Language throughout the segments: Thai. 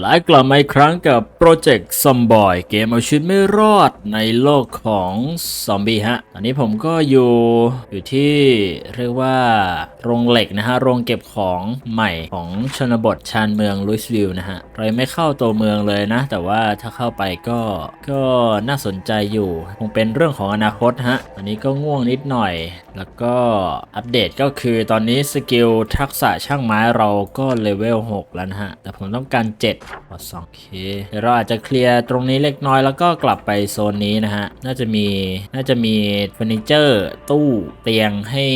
และกลับมาอีกครั้งกับโปรเจกต์ซอมบอยเกมเอาชีวิตไม่รอดในโลกของซอมบี้ฮะตอนนี้ผมก็อยู่อยู่ที่เรียกว่าโรงเหล็กนะฮะ โรงเก็บของใหม่ของชนบทชานเมืองลุยส์วิลนะฮะ เรายังไม่เข้าตัวเมืองเลยนะ แต่ว่าถ้าเข้าไปก็ก็น่าสนใจอยู่ คงเป็นเรื่องของอนาคตฮะตอนนี้ก็ง่วงนิดหน่อย แล้วก็อัปเดตก็คือตอนนี้สกิลทักษะช่างไม้เราก็เลเวล6แล้วนะฮะ แต่ผมต้องการ 7พอสองเคเดี๋ยวเราอาจจะเคลียร์ตรงนี้เล็กน้อยแล้วก็กลับไปโซนนี้นะฮะ น่าจะมีน่าจะมีเฟอร์นิเจอร์ตู้เตียงให้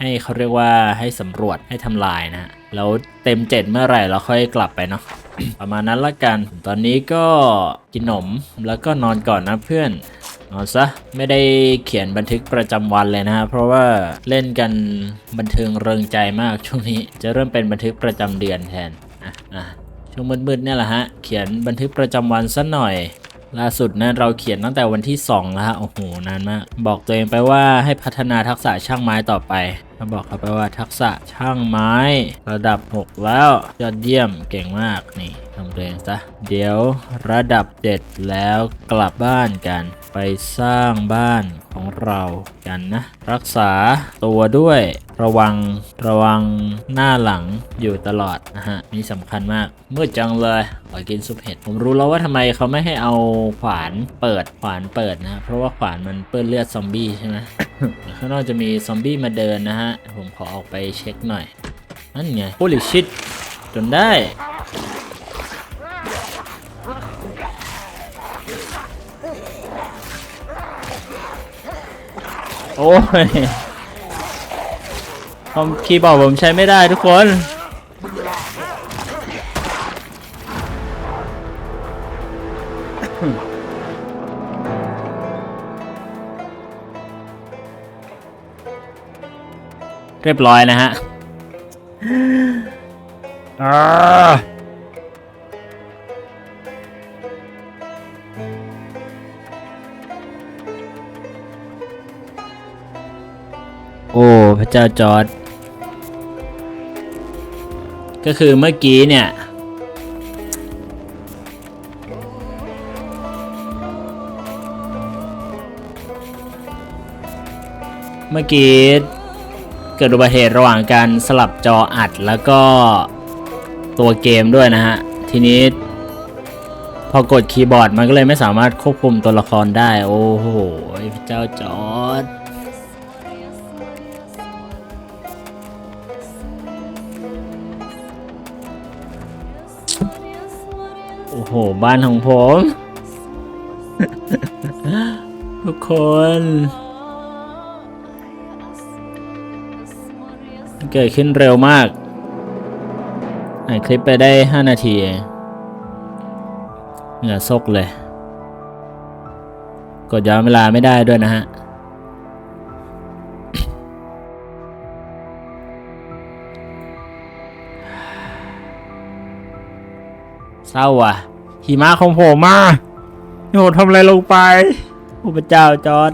ให้เขาเรียกว่าให้สำรวจให้ทำลายนะฮะแล้วเต็ม7เมื่อไหร่เราค่อยกลับไปเนาะประมาณนั้นละกัน ตอนนี้ก็กินขนมแล้วก็นอนก่อนนะเพื่อนนอนซะไม่ได้เขียนบันทึกประจำวันเลยนะฮะเพราะว่าเล่นกันบันเทิงเริงใจมากช่วงนี้ จะเริ่มเป็นบันทึกประจำเดือนแทนอะอะ ช่วงมืดๆเนี่ยแหละฮะ เขียนบันทึกประจำวันสัหน่อย ล่าสุดนะเราเขียนตั้งแต่วันที่2แล้วฮะ โอ้โห นานมาก บอกตัวเองไปว่าให้พัฒนาทักษะช่างไม้ต่อไปก็บอกเขาไปว่าทักษะช่างไม้ระดับ 6 แล้วยอดเยี่ยมเก่งมากนี่ทำตัวเองซะเดี๋ยวระดับ 7 แล้วกลับบ้านกันไปสร้างบ้านของเรากันนะ รักษาตัวด้วยระวังระวังหน้าหลังอยู่ตลอดนะฮะนี่สำคัญมากมืดจังเลยขอกินซุปเห็ดผมรู้แล้วว่าทำไมเขาไม่ให้เอาขวานเปิดขวานเปิดนะ เพราะว่าขวานมันเปื้อนเลือดซอมบี้ใช่ไหม ข้างนอกจะมีซอมบี้มาเดินนะฮะ ผมขอออกไปเช็คหน่อย นั่นไง holy shit จนได้ โอ้ยคอมคีย์บอร์ดผมใช้ไม่ได้ทุกคน เรียบร้อยนะฮะอ่าโอ้พระเจ้าจอร์ดก็คือเมื่อกี้เนี่ยเมื่อกี้เกิดอุบัติเหตุระหว่างการสลับจออัดแล้วก็ตัวเกมด้วยนะฮะ ทีนี้ พอกดคีย์บอร์ดมันก็เลยไม่สามารถควบคุมตัวละครได้ โอ้โหเจ้าจอดโอ้โห บ้านของผม ทุกคน เกิดขึ้นเร็วมากอ่านคลิปไปได้ 5 นาทีเองเหงื่อซกเลย กดย้อนเวลาไม่ได้ด้วยนะฮะ เศร้าว่ะ หิมะของผมมาโหทำอะไรลงไปอ้พระเจ้าจอร์ด